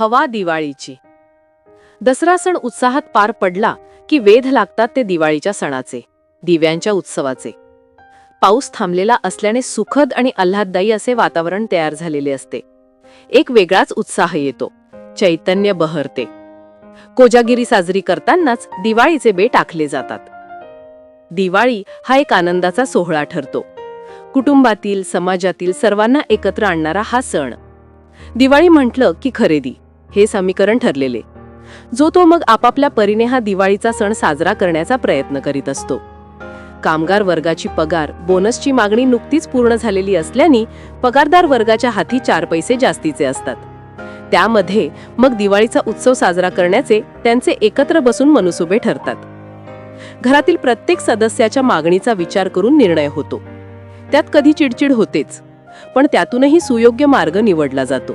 हवा दिवाळीची. दसरा सण उत्साहात पार पडला की वेध लागतात ते दिवाळीच्या सणाचे दिव्यांच्या उत्सवाचे. पाऊस थांबलेला असल्याने सुखद आणि आल्हाददायी असे वातावरण तयार झालेले असते. एक वेगळाच उत्साह येतो चैतन्य बहरते. कोजागिरी साजरी करतानाच दिवाळीचे बे टाकले जातात. दिवाळी हा एक आनंदाचा सोहळा ठरतो. कुटुंबातील समाजातील सर्वांना एकत्र आणणारा हा सण. दिवाळी म्हटलं की खरेदी. हे समीकरण ठरलेले. जो तो मग आपापल्या परीने हा दिवाळीचा सण साजरा करण्याचा प्रयत्न करीत असतो. कामगार वर्गाची पगार बोनसची मागणी नुकतीच पूर्ण झालेली असल्याने पगारदार वर्गाच्या हाती चार पैसे जास्तीचे असतात. त्यामध्ये मग दिवाळीचा उत्सव साजरा करण्याचे त्यांचे एकत्र बसून मनसुबे ठरतात. घरातील प्रत्येक सदस्याच्या मागणीचा विचार करून निर्णय होतो. त्यात कधी चिडचिड होतेच पण त्यातूनही सुयोग्य मार्ग निवडला जातो.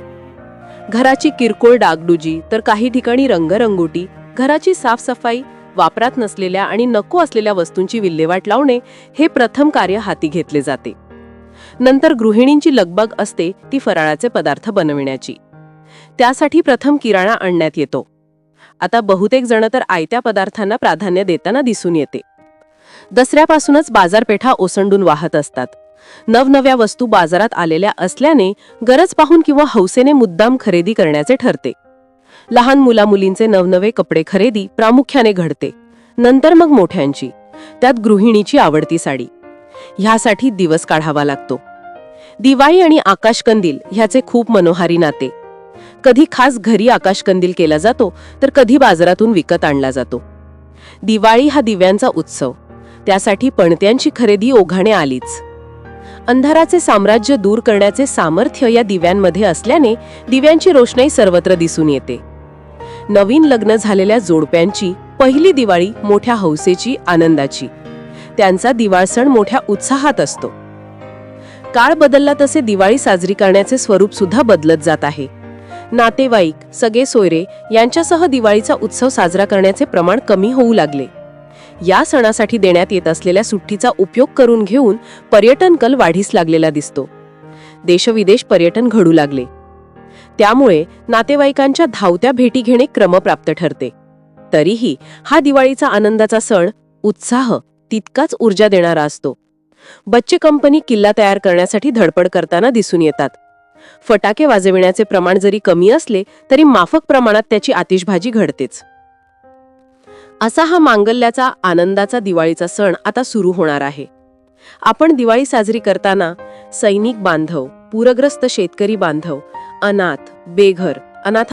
घराची किरकोळ डागडुजी तर काही ठिकाणी रंगरंगोटी घराची साफसफाई वापरात नसलेल्या आणि नको असलेल्या वस्तूंची विल्हेवाट लावणे हे प्रथम कार्य हाती घेतले जाते. नंतर गृहिणींची लगबग असते ती फराळाचे पदार्थ बनविण्याची. त्यासाठी प्रथम किराणा आणण्यात येतो. आता बहुतेक जण तर आयत्या पदार्थांना प्राधान्य देताना दिसून येते. दसऱ्यापासूनच बाजारपेठा ओसंडून वाहत असतात. नवनव्या वस्तू बाजारात आलेल्या असल्याने गरज पाहून किंवा हौसेने मुद्दाम खरेदी करण्याचे ठरते. लहान मुलामुलींचे नवनवे कपडे खरेदी प्रामुख्याने घडते. नंतर मग मोठ्यांची. त्यात गृहिणीची आवडती साडी. ह्यासाठी दिवस काढावा लागतो. दिवाळी आणि आकाशकंदील ह्याचे खूप मनोहारी नाते. कधी खास घरी आकाशकंदील केला जातो तर कधी बाजारातून विकत आणला जातो. दिवाळी हा दिव्यांचा उत्सव. त्यासाठी पणत्यांची खरेदी ओघाने आलीच. अंधाराचे साम्राज्य दूर करण्याचे सामर्थ्य या दिव्यांमध्ये असल्याने दिव्यांची रोषणाई सर्वत्र दिसून येते. नवीन लग्न झालेल्या जोडप्यांची पहिली दिवाळी मोठ्या हौसेची आनंदाची. त्यांचा दिवाळ सण मोठ्या उत्साहात असतो. काळ बदलला तसे दिवाळी साजरी करण्याचे स्वरूप सुद्धा बदलत जात आहे. नातेवाईक सगळे सोयरे यांच्यासह दिवाळीचा उत्सव साजरा करण्याचे प्रमाण कमी होऊ लागले. या सणासाठी देण्यात येत असलेल्या सुट्टीचा उपयोग करून घेऊन पर्यटन कल वाढीस लागलेला दिसतो. देशविदेश पर्यटन घडू लागले. त्यामुळे नातेवाईकांच्या धावत्या भेटी घेणे क्रमप्राप्त ठरते. तरीही हा दिवाळीचा आनंदाचा सण उत्साह तितकाच ऊर्जा देणारा असतो. बच्चे कंपनी किल्ला तयार करण्यासाठी धडपड करताना दिसून येतात. फटाके वाजविण्याचे प्रमाण जरी कमी असले तरी माफक प्रमाणात त्याची आतिषबाजी घडतेच. असा हा मांगल्याचा आनंदाचा दिवाळीचा सण आता सुरू होणार आहे. आपण दिवाळी साजरी करताना सैनिक बांधव पूरग्रस्त शेतकरी बांधव अनाथ बेघर अनाथ